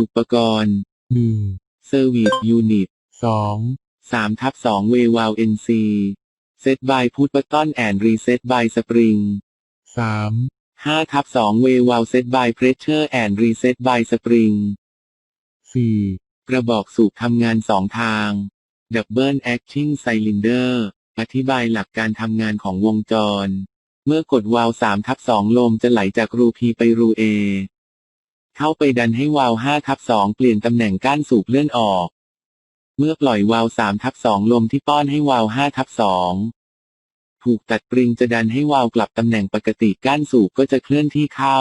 อุปกรณ์หนึ่ง Service Unit สอง3ทับ2เววาล NC Set by Put Button and Reset by Spring สาม5ทับ2เววาล Set by Pressure and Reset by Spring สี่กระบอกสูบทำงานสองทาง Double Acting Cylinder อธิบายหลักการทำงานของวงจร เมื่อกดวาล์ว3ทับ2ลมจะไหลจากรู P ไปรู A เข้าไปดันให้วาล์ว5ทับ2เปลี่ยนตำแหน่งก้านสูบเลื่อนออก เมื่อปล่อยวาล์ว3ทับ2ลมที่ป้อนให้วาล์ว5ทับ2ถูกตัดปริงจะดันให้วาล์วกลับตำแหน่งปกติก้านสูบก็จะเคลื่อนที่เข้า